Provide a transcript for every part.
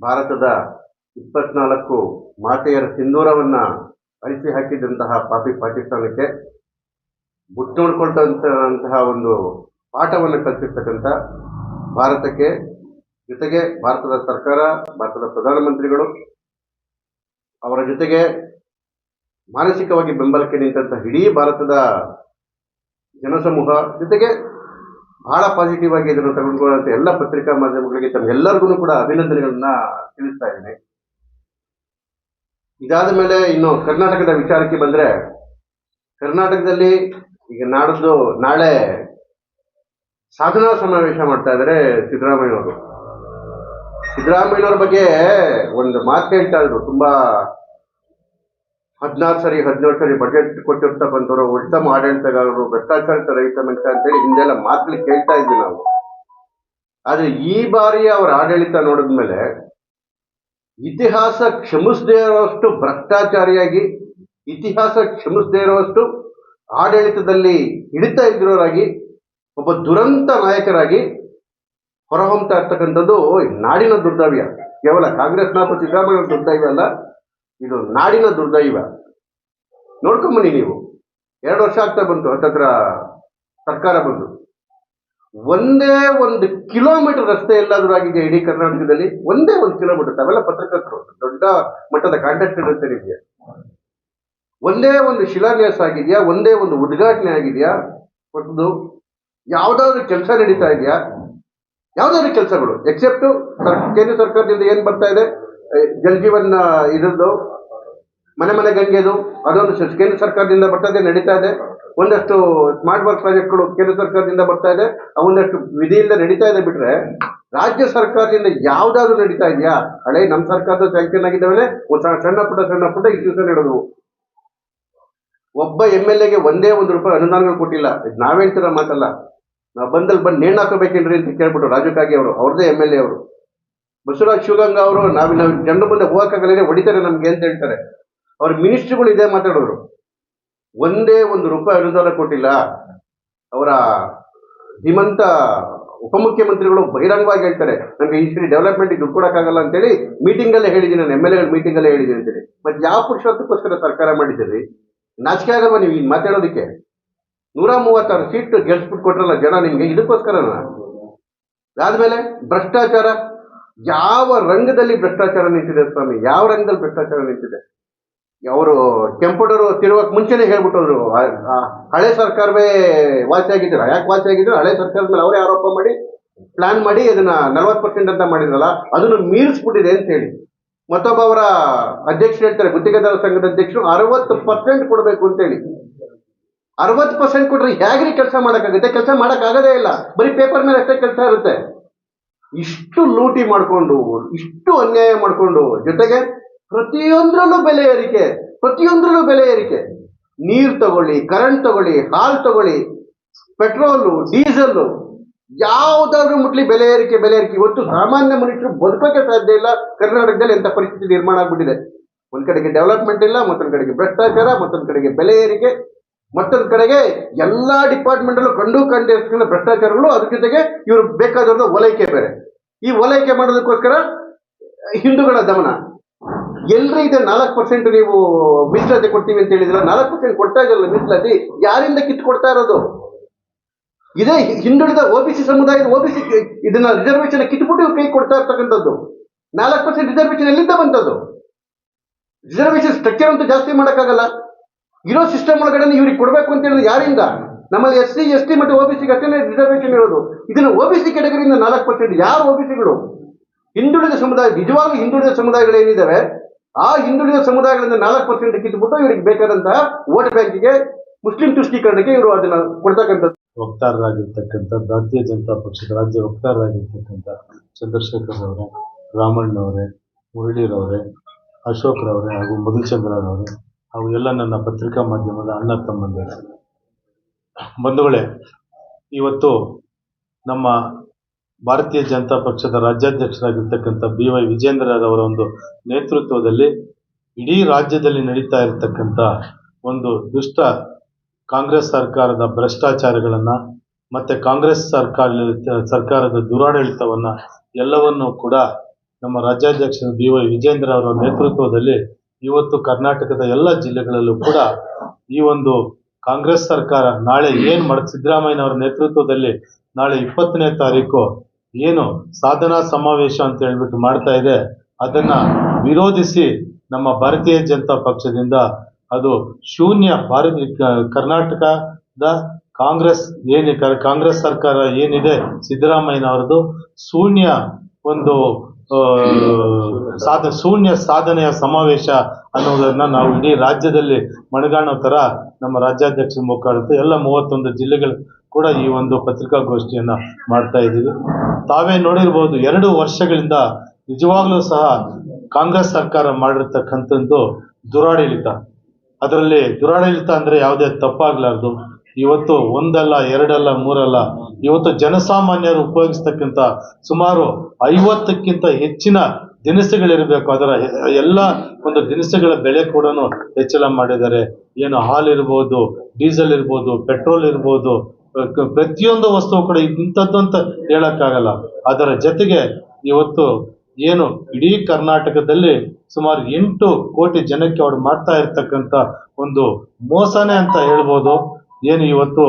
ಭಾರತದ ಇಪ್ಪತ್ನಾಲ್ಕು ಮಾತೆಯರ ಸಿಂಧೂರವನ್ನ ಅಳಿಸಿ ಹಾಕಿದಂತಹ ಪಾಪಿ ಪಾಕಿಸ್ತಾನಕ್ಕೆ ಬುಟ್ಟು ಒಂದು ಪಾಠವನ್ನು ಕಲಿಸಿರ್ತಕ್ಕಂಥ ಭಾರತಕ್ಕೆ, ಜೊತೆಗೆ ಭಾರತದ ಸರ್ಕಾರ, ಭಾರತದ ಪ್ರಧಾನಮಂತ್ರಿಗಳು, ಅವರ ಜೊತೆಗೆ ಮಾನಸಿಕವಾಗಿ ಬೆಂಬಲಕ್ಕೆ ನಿಂತಹ ಇಡೀ ಭಾರತದ ಜನಸಮೂಹ, ಜೊತೆಗೆ ಬಹಳ ಪಾಸಿಟಿವ್ ಆಗಿ ಇದನ್ನು ತಗೊಂಡ್ಕೊಳ್ಳುವಂತ ಎಲ್ಲ ಪತ್ರಿಕಾ ಮಾಧ್ಯಮಗಳಿಗೆ ತಮ್ಮೆಲ್ಲರಿಗೂ ಕೂಡ ಅಭಿನಂದನೆಗಳನ್ನ ತಿಳಿಸ್ತಾ ಇದ್ದೀನಿ. ಇದಾದ ಮೇಲೆ ಇನ್ನು ಕರ್ನಾಟಕದ ವಿಚಾರಕ್ಕೆ ಬಂದ್ರೆ, ಕರ್ನಾಟಕದಲ್ಲಿ ಈಗ ನಾಡದ್ದು ನಾಳೆ ಸಾಧನಾ ಸಮಾವೇಶ ಮಾಡ್ತಾ ಇದ್ದಾರೆ ಸಿದ್ದರಾಮಯ್ಯವರು ಸಿದ್ದರಾಮಯ್ಯನವ್ರ ಬಗ್ಗೆ ಒಂದು ಮಾತು ಹೇಳ್ತಾ ಇದ್ರು, ತುಂಬಾ ಹದಿನಾರು ಸರಿ, ಹದಿನೇಳು ಸರಿ ಬಜೆಟ್ ಕೊಟ್ಟಿರ್ತಕ್ಕಂಥವ್ರು ಉತ್ತಮ ಆಡಳಿತಗಾರರು, ಭ್ರಷ್ಟಾಚಾರಿತ ರೈತ ಮನುಷ್ಯ ಅಂತೇಳಿ ಹಿಂದೆಲ್ಲ ಮಾತುಗಳು ಕೇಳ್ತಾ ಇದ್ವಿ ನಾವು. ಆದ್ರೆ ಈ ಬಾರಿ ಅವರ ಆಡಳಿತ ನೋಡಿದ್ಮೇಲೆ ಇತಿಹಾಸ ಕ್ಷಮಿಸದೇ ಇರುವಷ್ಟು ಭ್ರಷ್ಟಾಚಾರಿಯಾಗಿ, ಇತಿಹಾಸ ಕ್ಷಮಿಸದೇ ಇರುವಷ್ಟು ಆಡಳಿತದಲ್ಲಿ ಹಿಡಿತಾ ಇದ್ರೋರಾಗಿ, ಒಬ್ಬ ದುರಂತ ನಾಯಕರಾಗಿ ಹೊರಹೊಮ್ತಾ ಇರ್ತಕ್ಕಂಥದ್ದು ನಾಡಿನ ದುರ್ದವ್ಯ. ಕೇವಲ ಕಾಂಗ್ರೆಸ್ನ ಅಥವಾ ಸಿದ್ದರಾಮಯ್ಯ ದುರ್ದವ್ಯ ಅಲ್ಲ ಇದು ನಾಡಿನ ದುರ್ದೈವ. ನೋಡ್ಕೊಂಬನ್ನಿ ನೀವು. ಎರಡು ವರ್ಷ ಆಗ್ತಾ ಬಂತು ಹತ್ತತ್ರ ಸರ್ಕಾರ ಬಂದು. ಒಂದೇ ಒಂದು ಕಿಲೋಮೀಟರ್ ರಸ್ತೆ ಎಲ್ಲಾದರೂ ಆಗಿದೆ ಇಡೀ ಕರ್ನಾಟಕದಲ್ಲಿ? ಒಂದೇ ಒಂದು ಕಿಲೋಮೀಟರ್, ತಾವೆಲ್ಲ ಪತ್ರಕರ್ತರು. ದೊಡ್ಡ ಮಟ್ಟದ ಕಾಂಟ್ಯಾಕ್ಟ್ ಇರುತ್ತೆ ನಿಮಗೆ ಒಂದೇ ಒಂದು ಶಿಲಾನ್ಯಾಸ ಆಗಿದೆಯಾ? ಒಂದೇ ಒಂದು ಉದ್ಘಾಟನೆ ಆಗಿದೆಯಾ? ಒಂದು ಯಾವ್ದಾದ್ರು ಕೆಲಸ ನಡೀತಾ ಇದೆಯಾ? ಯಾವ್ದಾದ್ರು ಕೆಲಸಗಳು? ಎಕ್ಸೆಪ್ಟ್ ಕೇಂದ್ರ ಸರ್ಕಾರದಿಂದ ಏನು ಬರ್ತಾ ಇದೆ? ಜಲ್ ಜೀವನ್ ಇದ್ರದ್ದು, ಮನೆ ಮನೆ ಗಂಗೆದು, ಅದೊಂದು ಕೇಂದ್ರ ಸರ್ಕಾರದಿಂದ ಬರ್ತಾ ಇದೆ, ನಡೀತಾ ಇದೆ. ಒಂದಷ್ಟು ಸ್ಮಾರ್ಟ್ ವರ್ಕ್ ಪ್ರಾಜೆಕ್ಟ್ಗಳು ಕೇಂದ್ರ ಸರ್ಕಾರದಿಂದ ಬರ್ತಾ ಇದೆ. ಒಂದಷ್ಟು ವಿಧಿಯಿಂದ ನಡೀತಾ ಇದೆ ಬಿಟ್ರೆ, ರಾಜ್ಯ ಸರ್ಕಾರದಿಂದ ಯಾವ್ದಾದ್ರು ನಡೀತಾ ಇದೆಯಾ? ಹಳೆ ನಮ್ಮ ಸರ್ಕಾರದ ಸ್ಯಾಂಕ್ಷನ್ ಆಗಿದ್ದಾವೆ ಒಂದು ಸಣ್ಣ ಪುಟ್ಟ ಸಣ್ಣ ಪುಟ್ಟ ಇಶ್ಯೂಸ್ ನಡೆದವು ಒಬ್ಬ ಎಂ ಎಲ್ ಎಗೆ ಒಂದೇ ಒಂದು ರೂಪಾಯಿ ಅನುದಾನಗಳು ಕೊಟ್ಟಿಲ್ಲ. ನಾವೇಳ್ತಿರೋ ಮಾತಲ್ಲ. ನಾವು ಬಂದಲ್ಲಿ ಬಂದು ನೇಣು ಹಾಕೋಬೇಕೇನ್ರಿ ಅಂತ ಕೇಳ್ಬಿಟ್ಟು ರಾಜಕಾಗಿ ಅವರು ಅವ್ರದ್ದೇ ಎಂ ಎಲ್ ಎ ಅವರು. ಬಸವರಾಜ್ ಶಿವಗಂಗ ಅವರು ನಾವು ನಾವು ಜನರ ಮುಂದೆ ಹೋಗಕ್ಕಾಗಲಿದೆ ಹೊಡಿತಾರೆ ನಮ್ಗೆ ಅಂತ ಹೇಳ್ತಾರೆ. ಅವ್ರ ಮಿನಿಸ್ಟ್ರಿಗಳು ಇದೇ ಮಾತಾಡೋರು. ಒಂದೇ ಒಂದು ರೂಪಾಯಿ ಅನುದಾನ ಕೊಟ್ಟಿಲ್ಲ. ಅವರ ಧೀಮಂತ ಉಪಮುಖ್ಯಮಂತ್ರಿಗಳು ಬಹಿರಂಗವಾಗಿ ಹೇಳ್ತಾರೆ ನಮ್ಗೆ ಈ ಸರಿ ಡೆವಲಪ್ಮೆಂಟ್ ದುಡ್ಡು ಕೊಡಕ್ಕಾಗಲ್ಲ ಅಂತೇಳಿ ಮೀಟಿಂಗ್ ಅಲ್ಲೇ ಹೇಳಿದ್ದೀನಿ, ನಾನು ಎಂ ಎಲ್ ಎ ಮೀಟಿಂಗ್ ಅಲ್ಲೇ ಹೇಳಿದ್ದೀನಿ ಅಂತೇಳಿ. ಮತ್ತೆ ಯಾವ ಪುರುಷತ್ವಕ್ಕೋಸ್ಕರ ಸರ್ಕಾರ ಮಾಡಿದ್ದೀರಿ? ನಾಚಿಕೆ ಆಗಲ್ವಾ ನೀವು ಈಗ ಮಾತಾಡೋದಕ್ಕೆ? ನೂರ ಮೂವತ್ತಾರು ಸೀಟ್ ಗೆಲ್ಸ್ಬಿಟ್ಟು ಕೊಟ್ರಲ್ಲ ಜನ ನಿಮ್ಗೆ, ಇದಕ್ಕೋಸ್ಕರನ? ಅದಾದ್ಮೇಲೆ ಭ್ರಷ್ಟಾಚಾರ ಯಾವ ರಂಗದಲ್ಲಿ ಭ್ರಷ್ಟಾಚಾರ ನಿಂತಿದೆ ಸ್ವಾಮಿ? ಯಾವ ರಂಗದಲ್ಲಿ ಭ್ರಷ್ಟಾಚಾರ ನಿಂತಿದೆ? ಅವರು ಕೆಂಪುಡರು ತಿರುವಕ್ಕೆ ಮುಂಚೆನೆ ಹೇಳ್ಬಿಟ್ಟವ್ರು. ಹಳೆ ಸರ್ಕಾರವೇ ವಾಸಿ ಯಾಕೆ ವಾಸಿ ಹಳೆ ಸರ್ಕಾರದ ಮೇಲೆ ಅವರೇ ಆರೋಪ ಮಾಡಿ ಪ್ಲಾನ್ ಮಾಡಿ ಅದನ್ನ ನಲವತ್ತು ಪರ್ಸೆಂಟ್ ಅಂತ ಮಾಡಿದ್ರಲ್ಲ, ಅದನ್ನು ಮೀರಿಸ್ಬಿಟ್ಟಿದೆ ಅಂತ ಹೇಳಿ. ಮತ್ತೊಬ್ಬ ಅವರ ಅಧ್ಯಕ್ಷರು ಹೇಳ್ತಾರೆ, ಗುತ್ತಿಗೆದಾರ ಸಂಘದ ಅಧ್ಯಕ್ಷರು ಅರವತ್ತು ಪರ್ಸೆಂಟ್ ಕೊಡಬೇಕು ಅಂತೇಳಿ ಅರವತ್ತು ಪರ್ಸೆಂಟ್ ಕೊಟ್ರೆ ಹೇಗ್ರಿ ಕೆಲಸ ಮಾಡೋಕ್ಕಾಗುತ್ತೆ? ಕೆಲಸ ಮಾಡೋಕ್ಕಾಗದೇ ಇಲ್ಲ. ಬರೀ ಪೇಪರ್ ಮೇಲೆ ಅಷ್ಟೇ ಕೆಲಸ ಇರುತ್ತೆ. ಇಷ್ಟು ಲೂಟಿ ಮಾಡಿಕೊಂಡು ಇಷ್ಟು ಅನ್ಯಾಯ ಮಾಡಿಕೊಂಡು ಜೊತೆಗೆ ಪ್ರತಿಯೊಂದರಲ್ಲೂ ಬೆಲೆ ಏರಿಕೆ, ಪ್ರತಿಯೊಂದರಲ್ಲೂ ಬೆಲೆ ಏರಿಕೆ. ನೀರು ತಗೊಳ್ಳಿ ಕರೆಂಟ್ ತಗೊಳ್ಳಿ, ಹಾಲು ತಗೊಳ್ಳಿ, ಪೆಟ್ರೋಲು ಡೀಸೆಲ್ ಯಾವುದಾದ್ರೂ ಮುಟ್ಲಿ ಬೆಲೆ ಏರಿಕೆ ಬೆಲೆ ಏರಿಕೆ. ಇವತ್ತು ಸಾಮಾನ್ಯ ಮನುಷ್ಯರು ಬದುಕೋಕೆ ಸಾಧ್ಯ ಇಲ್ಲ ಕರ್ನಾಟಕದಲ್ಲಿ ಎಂಥ ಪರಿಸ್ಥಿತಿ ನಿರ್ಮಾಣ ಆಗ್ಬಿಟ್ಟಿದೆ. ಒಂದ್ ಕಡೆಗೆ ಡೆವಲಪ್ಮೆಂಟ್ ಇಲ್ಲ, ಮತ್ತೊಂದ್ ಕಡೆಗೆ ಭ್ರಷ್ಟಾಚಾರ, ಮತ್ತೊಂದ್ ಕಡೆಗೆ ಬೆಲೆ ಏರಿಕೆ. ಮತ್ತೊಂದ್ ಕಡೆಗೆ ಎಲ್ಲ ಡಿಪಾರ್ಟ್ಮೆಂಟ್ ಅಲ್ಲೂ ಕಂಡು ಕಂಡು ಭ್ರಷ್ಟಾಚಾರಗಳು, ಅದ್ರ ಜೊತೆಗೆ ಇವರು ಬೇಕಾದವ್ರದ್ದು ಓಲೈಕೆ ಬೇರೆ. ಈ ಓಲೈಕೆ ಮಾಡೋದಕ್ಕೋಸ್ಕರ ಹಿಂದೂಗಳ ದಮನ. ಎಲ್ರಿ ಇದೆ ನಾಲ್ಕು ಪರ್ಸೆಂಟ್ ನೀವು ಮೀಸಲಾತಿ ಕೊಡ್ತೀವಿ ಅಂತ ಹೇಳಿದ್ರೆ ನಾಲ್ಕು ಪರ್ಸೆಂಟ್ ಕೊಡ್ತಾ ಇದ್ರಲ್ಲ ಮೀಸಲಾತಿ ಯಾರಿಂದ ಕಿತ್ತು ಕೊಡ್ತಾ ಇರೋದು? ಇದೇ ಹಿಂದುಳಿದ ಒಬಿಸಿ ಸಮುದಾಯದ ಸಿ ಇದನ್ನ ರಿಸರ್ವೇಶನ್ ಕಿತ್ಬಿಟ್ಟು ಕೈ ಕೊಡ್ತಾ ಇರ್ತಕ್ಕಂಥದ್ದು. ನಾಲ್ಕು ಪರ್ಸೆಂಟ್ ರಿಸರ್ವೇಶನ್ ಎಲ್ಲಿಂದ ಬಂತದ್ದು ರಿಸರ್ವೇಶನ್ ಸ್ಟ್ರಕ್ಚರ್ ಅಂತೂ ಜಾಸ್ತಿ ಮಾಡೋಕ್ಕಾಗಲ್ಲ. ಇರೋ ಸಿಸ್ಟಮ್ ಒಳಗಡೆ ಇವ್ರಿಗೆ ಕೊಡಬೇಕು ಅಂತ ಹೇಳಿದ್ರೆ ಯಾರಿಂದ? ನಮ್ಮಲ್ಲಿ ಎಸ್ ಸಿ ಎಸ್ ಟಿ ಮತ್ತು ಒಬಿಸಿಗೆ ಅಷ್ಟೇ ರಿಸರ್ವೇಷನ್ ಇರೋದು ಇದನ್ನ ಸಿ ಕೆಟಗರಿಯಿಂದ ನಾಲ್ಕು ಪರ್ಸೆಂಟ್ ಯಾರು ಒಬಿಸಿಗಳು ಹಿಂದುಳಿದ ಸಮುದಾಯ, ನಿಜವಾಗ್ಲೂ ಹಿಂದುಳಿದ ಸಮುದಾಯಗಳು ಏನಿದ್ದಾವೆ ಆ ಹಿಂದುಳಿದ ಸಮುದಾಯಗಳಿಂದ ನಾಲ್ಕು ಪರ್ಸೆಂಟ್ ಕಿತ್ಬಿಟ್ಟು ಇವ್ರಿಗೆ ಬೇಕಾದಂತಹ ವೋಟ್ ಬ್ಯಾಂಕಿಗೆ ಮುಸ್ಲಿಂ ತುಷ್ಟೀಕರಣಕ್ಕೆ ಇವರು ಅದನ್ನ ಕೊಡ್ತಕ್ಕಂಥದ್ದು. ವಕ್ತಾರರಾಗಿರ್ತಕ್ಕಂಥ ಭಾರತೀಯ ಜನತಾ ಪಕ್ಷದ ರಾಜ್ಯ ವಕ್ತಾರರಾಗಿರ್ತಕ್ಕಂಥ ಚಂದ್ರಶೇಖರ್ ಅವರೇ, ರಾಮಣ್ಣವರೇ, ಮುರಳೀರವರೇ, ಅಶೋಕ್ರವರೇ ಹಾಗೂ ಮಧುಚಂದ್ರರವರೇ ಎಲ್ಲ ನನ್ನ ಪತ್ರಿಕಾ ಮಾಧ್ಯಮದ ಅಣ್ಣ ತಮ್ಮಂದಿರು. ಬಂಧುಗಳೇ, ಇವತ್ತು ನಮ್ಮ ಭಾರತೀಯ ಜನತಾ ಪಕ್ಷದ ರಾಜ್ಯಾಧ್ಯಕ್ಷರಾಗಿರ್ತಕ್ಕಂಥ ಬಿ ವೈ ವಿಜೇಂದ್ರರವರ ಒಂದು ನೇತೃತ್ವದಲ್ಲಿ ಇಡೀ ರಾಜ್ಯದಲ್ಲಿ ನಡೀತಾ ಇರತಕ್ಕಂಥ ಒಂದು ದುಷ್ಟ ಕಾಂಗ್ರೆಸ್ ಸರ್ಕಾರದ ಭ್ರಷ್ಟಾಚಾರಗಳನ್ನು ಮತ್ತು ಕಾಂಗ್ರೆಸ್ ಸರ್ಕಾರ ಸರ್ಕಾರದ ದುರಾಡಳಿತವನ್ನು ಎಲ್ಲವನ್ನೂ ಕೂಡ ನಮ್ಮ ರಾಜ್ಯಾಧ್ಯಕ್ಷ ಬಿ ವೈ ವಿಜೇಂದ್ರ ಅವರ ನೇತೃತ್ವದಲ್ಲಿ ಇವತ್ತು ಕರ್ನಾಟಕದ ಎಲ್ಲ ಜಿಲ್ಲೆಗಳಲ್ಲೂ ಕೂಡ ಈ ಒಂದು ಕಾಂಗ್ರೆಸ್ ಸರ್ಕಾರ ನಾಳೆ ಏನು ಮಾಡ ಸಿದ್ದರಾಮಯ್ಯನವರ ನೇತೃತ್ವದಲ್ಲಿ ನಾಳೆ ಇಪ್ಪತ್ತನೇ ತಾರೀಕು ಏನು ಸಾಧನಾ ಸಮಾವೇಶ ಅಂತ ಹೇಳ್ಬಿಟ್ಟು ಮಾಡ್ತಾ ಇದೆ, ಅದನ್ನ ವಿರೋಧಿಸಿ ನಮ್ಮ ಭಾರತೀಯ ಜನತಾ ಪಕ್ಷದಿಂದ ಅದು ಶೂನ್ಯ ಭಾರತ, ಕರ್ನಾಟಕದ ಕಾಂಗ್ರೆಸ್ ಏನು ಕಾಂಗ್ರೆಸ್ ಸರ್ಕಾರ ಏನಿದೆ ಸಿದ್ದರಾಮಯ್ಯನವರದು ಶೂನ್ಯ ಒಂದು ಸಾಧ, ಶೂನ್ಯ ಸಾಧನೆಯ ಸಮಾವೇಶ ಅನ್ನೋದನ್ನ ನಾವು ಇಡೀ ರಾಜ್ಯದಲ್ಲಿ ಮಣಗಾಣೋ ತರ ನಮ್ಮ ರಾಜ್ಯಾಧ್ಯಕ್ಷರ ಮುಖಾಡುತ್ತೆ ಎಲ್ಲ ಮೂವತ್ತೊಂದು ಜಿಲ್ಲೆಗಳು ಕೂಡ ಈ ಒಂದು ಪತ್ರಿಕಾಗೋಷ್ಠಿಯನ್ನ ಮಾಡ್ತಾ ಇದ್ದೀವಿ. ತಾವೇ ನೋಡಿರ್ಬೋದು, ಎರಡು ವರ್ಷಗಳಿಂದ ನಿಜವಾಗ್ಲೂ ಸಹ ಕಾಂಗ್ರೆಸ್ ಸರ್ಕಾರ ಮಾಡಿರ್ತಕ್ಕಂಥದ್ದು ದುರಾಡಳಿತ. ಅದರಲ್ಲಿ ದುರಾಡಳಿತ ಅಂದ್ರೆ ಯಾವುದೇ ತಪ್ಪಾಗ್ಲಾರ್ದು. ಇವತ್ತು ಒಂದಲ್ಲ, ಎರಡಲ್ಲ, ಮೂರಲ್ಲ, ಇವತ್ತು ಜನಸಾಮಾನ್ಯರು ಉಪಯೋಗಿಸ್ತಕ್ಕಂಥ ಸುಮಾರು ಐವತ್ತಕ್ಕಿಂತ ಹೆಚ್ಚಿನ ದಿನಸುಗಳಿರಬೇಕು. ಅದರ ಎಲ್ಲ ಒಂದು ದಿನಸುಗಳ ಬೆಲೆ ಕೂಡ ಹೆಚ್ಚಳ ಮಾಡಿದ್ದಾರೆ. ಏನು ಹಾಲ್ ಇರ್ಬೋದು ಡೀಸೆಲ್ ಇರ್ಬೋದು ಪೆಟ್ರೋಲ್ ಇರ್ಬೋದು ಪ್ರತಿಯೊಂದು ವಸ್ತು ಕೂಡ ಇಂಥದ್ದು ಅಂತ ಹೇಳೋಕ್ಕಾಗಲ್ಲ. ಅದರ ಜೊತೆಗೆ ಇವತ್ತು ಏನು ಇಡೀ ಕರ್ನಾಟಕದಲ್ಲಿ ಸುಮಾರು ಎಂಟು ಕೋಟಿ ಜನಕ್ಕೆ ಅವ್ರು ಮಾಡ್ತಾ ಇರ್ತಕ್ಕಂಥ ಒಂದು ಮೋಸನೇ ಅಂತ ಹೇಳ್ಬೋದು. ಏನು ಇವತ್ತು,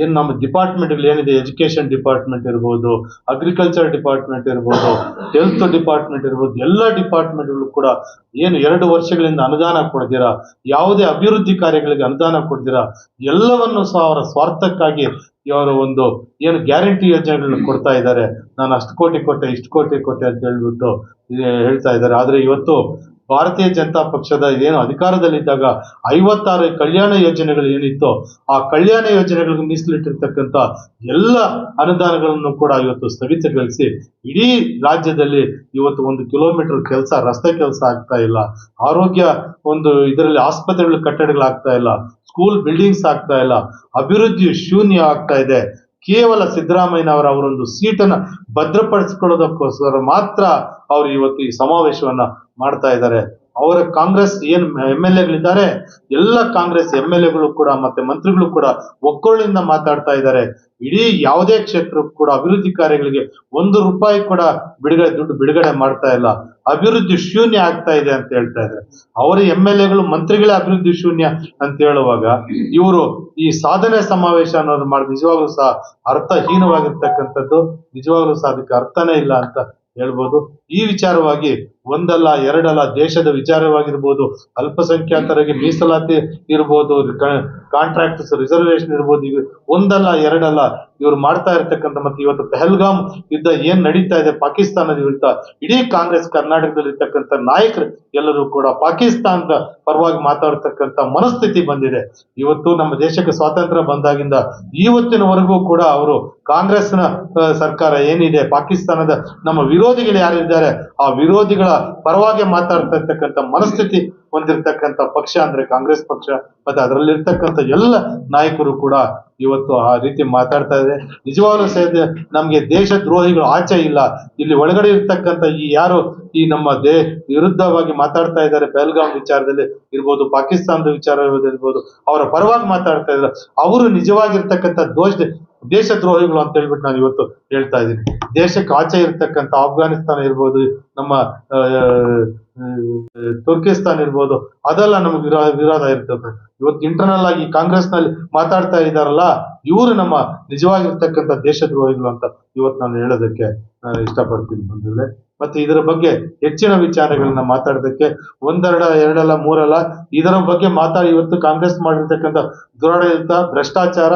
ಏನು ನಮ್ಮ ಡಿಪಾರ್ಟ್ಮೆಂಟ್ಗಳು ಏನಿದೆ? ಎಜುಕೇಶನ್ ಡಿಪಾರ್ಟ್ಮೆಂಟ್ ಇರ್ಬೋದು ಅಗ್ರಿಕಲ್ಚರ್ ಡಿಪಾರ್ಟ್ಮೆಂಟ್ ಇರ್ಬೋದು ಹೆಲ್ತ್ ಡಿಪಾರ್ಟ್ಮೆಂಟ್ ಇರ್ಬೋದು, ಎಲ್ಲ ಡಿಪಾರ್ಟ್ಮೆಂಟ್ಗಳು ಕೂಡ ಏನು ಎರಡು ವರ್ಷಗಳಿಂದ ಅನುದಾನ ಕೊಡ್ದಿರಾ ಯಾವುದೇ ಅಭಿವೃದ್ಧಿ ಕಾರ್ಯಗಳಿಗೆ ಅನುದಾನ ಕೊಡ್ದಿರಾ ಎಲ್ಲವನ್ನು ಸಹ ಅವರ ಸ್ವಾರ್ಥಕ್ಕಾಗಿ ಇವರ ಒಂದು ಏನು ಗ್ಯಾರಂಟಿ ಯೋಜನೆಗಳನ್ನ ಕೊಡ್ತಾ ಇದ್ದಾರೆ. ನಾನು ಅಷ್ಟು ಕೋಟಿ ಕೊಟ್ಟೆ, ಇಷ್ಟು ಕೋಟಿ ಕೊಟ್ಟೆ ಅಂತ ಹೇಳ್ಬಿಟ್ಟು ಹೇಳ್ತಾ ಇದ್ದಾರೆ. ಆದರೆ ಇವತ್ತು ಭಾರತೀಯ ಜನತಾ ಪಕ್ಷದ ಏನು ಅಧಿಕಾರದಲ್ಲಿದ್ದಾಗ ಐವತ್ತಾರು ಕಲ್ಯಾಣ ಯೋಜನೆಗಳು ಏನಿತ್ತು ಆ ಕಲ್ಯಾಣ ಯೋಜನೆಗಳಿಗೆ ಮೀಸಲಿಟ್ಟಿರ್ತಕ್ಕಂಥ ಎಲ್ಲ ಅನುದಾನಗಳನ್ನು ಕೂಡ ಇವತ್ತು ಸ್ಥಗಿತಗೊಳಿಸಿ ಇಡೀ ರಾಜ್ಯದಲ್ಲಿ ಇವತ್ತು ಒಂದು ಕಿಲೋಮೀಟರ್ ಕೆಲಸ, ರಸ್ತೆ ಕೆಲಸ ಆಗ್ತಾ ಇಲ್ಲ. ಆರೋಗ್ಯ ಒಂದು ಇದರಲ್ಲಿ ಆಸ್ಪತ್ರೆಗಳ, ಕಟ್ಟಡಗಳಾಗ್ತಾ ಇಲ್ಲ. ಸ್ಕೂಲ್ ಬಿಲ್ಡಿಂಗ್ಸ್ ಆಗ್ತಾ ಇಲ್ಲ. ಅಭಿವೃದ್ಧಿ ಶೂನ್ಯ ಆಗ್ತಾ ಇದೆ. ಕೇವಲ ಸಿದ್ದರಾಮಯ್ಯನವರ ಅವರೊಂದು ಸೀಟನ್ನ ಭದ್ರಪಡಿಸ್ಕೊಳ್ಳೋದಕ್ಕೋಸ್ಕರ ಮಾತ್ರ ಅವರು ಇವತ್ತು ಈ ಸಮಾವೇಶವನ್ನ ಮಾಡ್ತಾ ಇದ್ದಾರೆ. ಅವರ ಕಾಂಗ್ರೆಸ್ ಏನ್ ಎಂ ಎಲ್ ಎಗಳಿದ್ದಾರೆ, ಎಲ್ಲ ಕಾಂಗ್ರೆಸ್ ಎಂ ಎಲ್ ಎಗಳು ಕೂಡ ಮತ್ತೆ ಮಂತ್ರಿಗಳು ಕೂಡ ಒಕ್ಕೊಳ್ಳಿಂದ ಮಾತಾಡ್ತಾ ಇದ್ದಾರೆ. ಇಡೀ ಯಾವುದೇ ಕ್ಷೇತ್ರಕ್ಕೂ ಕೂಡ ಅಭಿವೃದ್ಧಿ ಕಾರ್ಯಗಳಿಗೆ ಒಂದು ರೂಪಾಯಿ ಕೂಡ ಬಿಡುಗಡೆ, ದುಡ್ಡು ಬಿಡುಗಡೆ ಮಾಡ್ತಾ ಇಲ್ಲ. ಅಭಿವೃದ್ಧಿ ಶೂನ್ಯ ಆಗ್ತಾ ಇದೆ ಅಂತ ಹೇಳ್ತಾ ಇದ್ದಾರೆ. ಅವರ ಎಂ ಎಲ್ ಎಗಳು ಮಂತ್ರಿಗಳೇ ಅಭಿವೃದ್ಧಿ ಶೂನ್ಯ ಅಂತ ಹೇಳುವಾಗ ಇವರು ಈ ಸಾಧನೆ ಸಮಾವೇಶ ಅನ್ನೋದು ಮಾಡಿ, ನಿಜವಾಗ್ಲೂ ಸಹ ಅರ್ಥಹೀನವಾಗಿರ್ತಕ್ಕಂಥದ್ದು. ನಿಜವಾಗ್ಲೂ ಸಹ ಅದಕ್ಕೆ ಅರ್ಥನೇ ಇಲ್ಲ ಅಂತ ಹೇಳ್ಬೋದು. ಈ ವಿಚಾರವಾಗಿ ಒಂದಲ್ಲ, ಎರಡಲ್ಲ ದೇಶದ ವಿಚಾರವಾಗಿರ್ಬೋದು, ಅಲ್ಪಸಂಖ್ಯಾತರಿಗೆ ಮೀಸಲಾತಿ ಇರ್ಬೋದು ಕಾಂಟ್ರಾಕ್ಟ್ಸ್ ರಿಸರ್ವೇಶನ್ ಇರ್ಬೋದು, ಇವು ಒಂದಲ್ಲ, ಎರಡಲ್ಲ ಇವ್ರು ಮಾಡ್ತಾ ಇರ್ತಕ್ಕಂಥ ಮತ್ತೆ ಇವತ್ತು ಪೆಹಲ್ಗಾಮ್ ಯುದ್ಧ ಏನ್ ನಡೀತಾ ಇದೆ ಪಾಕಿಸ್ತಾನದ ವಿರುದ್ಧ, ಇಡೀ ಕಾಂಗ್ರೆಸ್ ಕರ್ನಾಟಕದಲ್ಲಿ ಇರ್ತಕ್ಕಂಥ ನಾಯಕರು ಎಲ್ಲರೂ ಕೂಡ ಪಾಕಿಸ್ತಾನದ ಪರವಾಗಿ ಮಾತಾಡ್ತಕ್ಕಂಥ ಮನಸ್ಥಿತಿ ಬಂದಿದೆ. ಇವತ್ತು ನಮ್ಮ ದೇಶಕ್ಕೆ ಸ್ವಾತಂತ್ರ್ಯ ಬಂದಾಗಿಂದ ಇವತ್ತಿನವರೆಗೂ ಕೂಡ ಅವರು ಕಾಂಗ್ರೆಸ್ನ ಸರ್ಕಾರ ಏನಿದೆ, ಪಾಕಿಸ್ತಾನದ ನಮ್ಮ ವಿರೋಧಿಗಳು ಯಾರಿದ್ದಾರೆ, ಆ ವಿರೋಧಿಗಳ ಪರವಾಗಿ ಮಾತಾಡ್ತಾ ಇರ್ತಕ್ಕಂಥ ಮನಸ್ಥಿತಿ ಹೊಂದಿರತಕ್ಕಂಥ ಪಕ್ಷ ಅಂದ್ರೆ ಕಾಂಗ್ರೆಸ್ ಪಕ್ಷ, ಮತ್ತೆ ಅದರಲ್ಲಿರ್ತಕ್ಕಂಥ ಎಲ್ಲ ನಾಯಕರು ಕೂಡ ಇವತ್ತು ಆ ರೀತಿ ಮಾತಾಡ್ತಾ ಇದೆ ನಿಜವಾಗ್ಲೂ ಸಹ ನಮ್ಗೆ ದೇಶ ದ್ರೋಹಿಗಳು ಆಚೆ ಇಲ್ಲ. ಇಲ್ಲಿ ಒಳಗಡೆ ಇರ್ತಕ್ಕಂಥ ಈ ಯಾರು, ಈ ನಮ್ಮ ದೇ, ವಿರುದ್ಧವಾಗಿ ಮಾತಾಡ್ತಾ ಇದ್ದಾರೆ ಬೆಲ್ಗಾಂ ವಿಚಾರದಲ್ಲಿ ಇರ್ಬೋದು, ಪಾಕಿಸ್ತಾನದ ವಿಚಾರ ಇರ್ಬೋದು, ಅವರ ಪರವಾಗಿ ಮಾತಾಡ್ತಾ ಇದ್ದಾರೆ. ಅವರು ನಿಜವಾಗಿರ್ತಕ್ಕಂಥ ದೋಷ ದೇಶ ದ್ರೋಹಿಗಳು ಅಂತ ಹೇಳ್ಬಿಟ್ಟು ನಾನು ಇವತ್ತು ಹೇಳ್ತಾ ಇದ್ದೀನಿ. ದೇಶಕ್ಕೆ ಆಚೆ ಇರ್ತಕ್ಕಂಥ ಅಫ್ಘಾನಿಸ್ತಾನ ಇರ್ಬೋದು, ನಮ್ಮ ತುರ್ಕಿಸ್ತಾನ್ ಇರ್ಬೋದು, ಅದೆಲ್ಲ ನಮಗೆ ವಿರೋ, ವಿರೋಧ ಇರ್ತದೆ. ಇವತ್ತು ಇಂಟರ್ನಲ್ ಆಗಿ ಕಾಂಗ್ರೆಸ್ನಲ್ಲಿ ಮಾತಾಡ್ತಾ ಇದ್ದಾರಲ್ಲ, ಇವರು ನಮ್ಮ ನಿಜವಾಗಿರ್ತಕ್ಕಂಥ ದೇಶದ್ರೋಹಿಗಳು ಅಂತ ಇವತ್ತು ನಾನು ಹೇಳೋದಕ್ಕೆ ನಾನು ಇಷ್ಟಪಡ್ತೀನಿ ಬಂಧುಗಳೇ. ಮತ್ತೆ ಇದರ ಬಗ್ಗೆ ಹೆಚ್ಚಿನ ವಿಚಾರಗಳನ್ನ ಮಾತಾಡೋದಕ್ಕೆ ಒಂದೆರಡ, ಎರಡಲ್ಲ, ಮೂರಲ್ಲ, ಇದರ ಬಗ್ಗೆ ಮಾತಾಡಿ ಇವತ್ತು ಕಾಂಗ್ರೆಸ್ ಮಾಡಿರ್ತಕ್ಕಂಥ ದುರಾಡಳಿತ, ಭ್ರಷ್ಟಾಚಾರ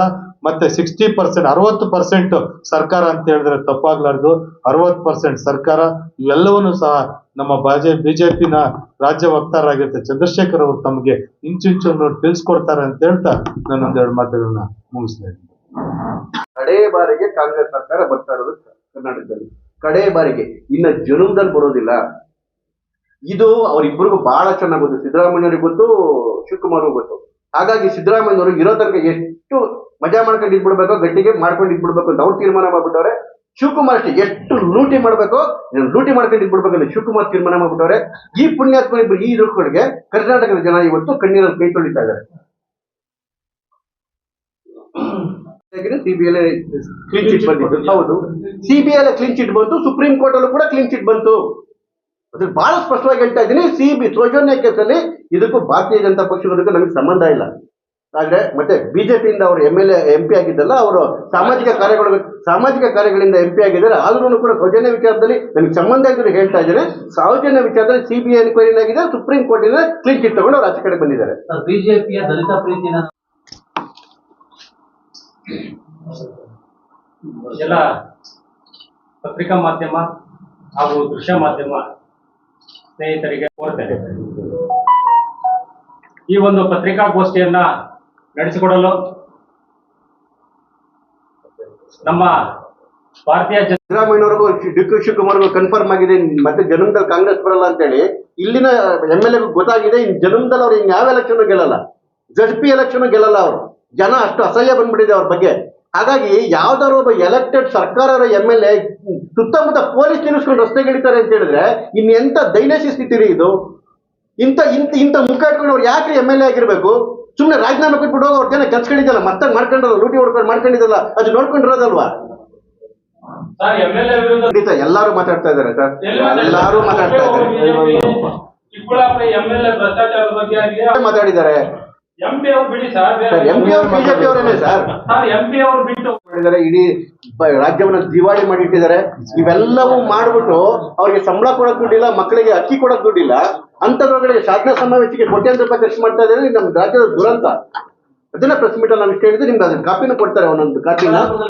ಮತ್ತೆ ಸಿಕ್ಸ್ಟಿ ಪರ್ಸೆಂಟ್ ಅರವತ್ತು ಪರ್ಸೆಂಟ್ ಸರ್ಕಾರ ಅಂತ ಹೇಳಿದ್ರೆ ತಪ್ಪಾಗ್ಲಾರ್ದು. ಅರವತ್ತು ಪರ್ಸೆಂಟ್ ಸರ್ಕಾರ, ಇವೆಲ್ಲವನ್ನು ಸಹ ನಮ್ಮ ಬಾಜೆ, ಬಿಜೆಪಿನ ರಾಜ್ಯ ವಕ್ತಾರರಾಗಿರ್ತಾರೆ ಚಂದ್ರಶೇಖರ್ ಅವರು ತಮಗೆ ಇಂಚಿಂಚು ತಿಳಿಸ್ಕೊಡ್ತಾರೆ ಅಂತ ಹೇಳ್ತಾ ನಾನು ಒಂದೆರಡು ಮಾತುಗಳನ್ನ ಮುಗಿಸ್ತಾ ಇದ್ದೀನಿ. ಕಡೇ ಬಾರಿಗೆ ಕಾಂಗ್ರೆಸ್ ಸರ್ಕಾರ ಬರ್ತಾ ಇರೋದು ಕರ್ನಾಟಕದಲ್ಲಿ. ಕಡೇ ಬಾರಿಗೆ, ಇನ್ನ ಜನುಮದಲ್ಲಿ ಬರೋದಿಲ್ಲ. ಇದು ಅವರಿಬ್ಬರಿಗೂ ಬಹಳ ಚೆನ್ನಾಗಿ ಗೊತ್ತು. ಸಿದ್ದರಾಮಯ್ಯವ್ರಿಗೆ ಗೊತ್ತು, ಶಿವಕುಮಾರ್ಗೂ ಗೊತ್ತು. ಹಾಗಾಗಿ ಸಿದ್ದರಾಮಯ್ಯವರು ಇರೋ ತನಕ ಎಷ್ಟು ಮಜಾ ಮಾಡ್ಕೊಂಡು ಇದ್ಬಿಡ್ಬೇಕು, ಗಟ್ಟಿಗೆ ಮಾಡ್ಕೊಂಡು ಇದ್ಬಿಡ್ಬೇಕು ಅಂತ ಅವ್ರು ತೀರ್ಮಾನ ಮಾಡ್ಬಿಟ್ಟವ್ರೆ. ಶಿವಕುಮಾರ್ ಅಷ್ಟೇ, ಎಷ್ಟು ಲೂಟಿ ಮಾಡ್ಬೇಕೋ ಲೂಟಿ ಮಾಡ್ಕೊಂಡು ಇದ್ಬಿಡ್ಬೇಕು ಅಂತ ಶಿವಕುಮಾರ್ ತೀರ್ಮಾನ ಮಾಡ್ಬಿಟ್ಟವ್ರೆ. ಈ ಪುಣ್ಯಾತ್ಮ ಇಬ್ಬರು ಈ ಇರುಗಳಿಗೆ ಕರ್ನಾಟಕದ ಜನ ಇವತ್ತು ಕಣ್ಣೀರ ಕೈ ತೊಳಿತಾ ಇದ್ದಾರೆ. ಸಿಬಿಐ ಕ್ಲೀನ್ ಚಿಟ್ ಹೌದು. ಸಿಬಿಐ ಕ್ಲೀನ್ ಚಿಟ್ ಬಂತು ಸುಪ್ರೀಂ ಕೋರ್ಟ್ ಅಲ್ಲೂ ಕೂಡ ಕ್ಲೀನ್ ಚಿಟ್ ಬಂತು. ಅದ್ರ ಬಹಳ ಸ್ಪಷ್ಟವಾಗಿ ಹೇಳ್ತಾ ಇದ್ದೀನಿ ಸಿಬಿ ಸೌಜನ್ಯ ಕೇಸಲ್ಲಿ ಇದಕ್ಕೂ ಭಾರತೀಯ ಜನತಾ ಪಕ್ಷದವರೆಗೂ ನಮಗೆ ಸಂಬಂಧ ಇಲ್ಲ. ಆದ್ರೆ ಮತ್ತೆ ಬಿಜೆಪಿಯಿಂದ ಅವರು M L A M P ಆಗಿದ್ದಲ್ಲ ಅವರು ಸಾಮಾಜಿಕ ಕಾರ್ಯಗಳು ಸಾಮಾಜಿಕ ಕಾರ್ಯಗಳಿಂದ ಎಂ ಪಿ ಆಗಿದ್ದಾರೆ. ಆದ್ರೂ ಕೂಡ ಸೌಜನ್ಯ ವಿಚಾರದಲ್ಲಿ ನನಗೆ ಸಂಬಂಧ ಇದ್ರು ಹೇಳ್ತಾ ಇದ್ದೇನೆ. ಸೌಜನ್ಯ ವಿಚಾರದಲ್ಲಿ ಸಿಬಿಐ ಎನ್ಕ್ವೈರಿ ಆಗಿದೆ ಸುಪ್ರೀಂ ಕೋರ್ಟಿನ ಕ್ಲೀನ್ ಚಿಟ್ ತಗೊಂಡು ಅವ್ರು ಆಚೆ ಕಡೆ ಬಂದಿದ್ದಾರೆ. ಬಿಜೆಪಿಯ ದಲಿತ ಪ್ರೀತಿನ ಎಲ್ಲ ಪತ್ರಿಕಾ ಮಾಧ್ಯಮ ಹಾಗೂ ದೃಶ್ಯ ಮಾಧ್ಯಮ ಸ್ನೇಹಿತರಿಗೆ ಕೋರ್ತೇನೆ ಈ ಒಂದು ಪತ್ರಿಕಾಗೋಷ್ಠಿಯನ್ನ ನಡೆಸಿಕೊಡಲು ನಮ್ಮ ಭಾರತೀಯ ಸಿದ್ದರಾಮಯ್ಯನವ್ರಿಗೂ ಡಿ ಕೆ ಶಿವಕುಮಾರ್ಗೂ ಕನ್ಫರ್ಮ್ ಆಗಿದೆ. ಮತ್ತೆ ಜನ್ಮದಲ್ಲಿ ಕಾಂಗ್ರೆಸ್ ಬರಲ್ಲ ಅಂತೇಳಿ. ಇಲ್ಲಿನ ಎಂ ಎಲ್ ಎಗೂ ಗೊತ್ತಾಗಿದೆ. ಇನ್ ಜನ್ಮದಲ್ಲಿ ಅವ್ರು ಇನ್ ಯಾವ ಎಲೆಕ್ಷನ್ ಗೆಲ್ಲಲ್ಲ. ಜಡ್ ಪಿ ಎಲೆಕ್ಷನ್ ಗೆಲ್ಲಲ್ಲ ಅವರು. ಜನ ಅಷ್ಟು ಅಸಹ್ಯ ಬಂದ್ಬಿಟ್ಟಿದೆ ಅವ್ರ ಬಗ್ಗೆ. ಹಾಗಾಗಿ ಯಾವ್ದಾದ್ರು ಒಬ್ಬ ಎಲೆಕ್ಟೆಡ್ ಸರ್ಕಾರದ ಎಂ ಎಲ್ ಎ ಸುತ್ತಮುತ್ತ ಪೊಲೀಸ್ ನಿಲ್ಲಿಸ್ಕೊಂಡು ರಸ್ತೆಗಿಳಿತಾರೆ ಅಂತ ಹೇಳಿದ್ರೆ ಇನ್ ಎಂತ ದೈನಸಿ ಸ್ಥಿತಿ ಇದು? ಇಂಥ ಇಂಥ ಇಂಥ ಮುಖ ಇಟ್ಕೊಂಡು ಅವ್ರು ಯಾಕೆ ಎಂ ಎಲ್ ಎ ಆಗಿರ್ಬೇಕು? ಸುಮ್ಮನೆ ರಾಜೀನಾಮೆ ಕೊಟ್ಬಿಟ್ಟು ಹೋಗೋ ಅವ್ರ ಜನ ಕೆಲ್ಸಗಳಿದ್ದಲ್ಲ ಮತ್ತೆ ಮಾಡ್ಕೊಂಡ್ರಲ್ಲ ಲೂಟಿ ಹೊಡ್ಕೊಂಡು ಮಾಡ್ಕೊಂಡಿದ್ದಲ್ಲ ಅದು ನೋಡ್ಕೊಂಡಿರೋದಲ್ವಾ? ಖಂಡಿತ ಎಲ್ಲಾರು ಮಾತಾಡ್ತಾ ಇದ್ದಾರೆ ಸರ್. ಎಲ್ಲಾರು ಮಾತಾಡ್ತಾ ಇದ್ದಾರೆ. ಮಾತಾಡಿದ್ದಾರೆ? ಎಂ ಪಿ ಬಿಡಿ ಸರ್ ಸರ್ ಎಂ ಪಿ ಅವರು ಬಿಜೆಪಿ ಅವರೇನೆ ಸರ್. ಸರ್ ಎಂ ಪಿ ಅವ್ರು ಬಿಟ್ಟು ಮಾಡಿದ್ದಾರೆ ಇಡೀ ರಾಜ್ಯವನ್ನ ದಿವಾಳಿ ಮಾಡಿಟ್ಟಿದ್ದಾರೆ. ಇವೆಲ್ಲವೂ ಮಾಡ್ಬಿಟ್ಟು ಅವ್ರಿಗೆ ಸಂಬಳ ಕೊಡಕ್ ದುಡ್ಡಿಲ್ಲ ಮಕ್ಕಳಿಗೆ ಅಕ್ಕಿ ಕೊಡಕ್ ದುಡ್ಡಿಲ್ಲ. ಅಂತದ್ರೊಳಗಡೆ ಶಾಸನ ಸಮಾವೇಶಕ್ಕೆ ಕೋಟ್ಯಾಂತರ ರೂಪಾಯಿ ಖರ್ಚು ಮಾಡ್ತಾ ಇದ್ದಾರೆ. ನಮ್ಮ ರಾಜ್ಯದ ದುರಂತ. ಅದನ್ನ ಪ್ರೆಸ್ ಮೀಟ್ ಅಲ್ಲಿ ನಾವು ಕೇಳಿದ್ರೆ ನಿಮ್ಗೆ ಅದನ್ನ ಕಾಪಿನೂ ಕೊಡ್ತಾರೆ ಒಂದೊಂದು ಕಾಪಿನ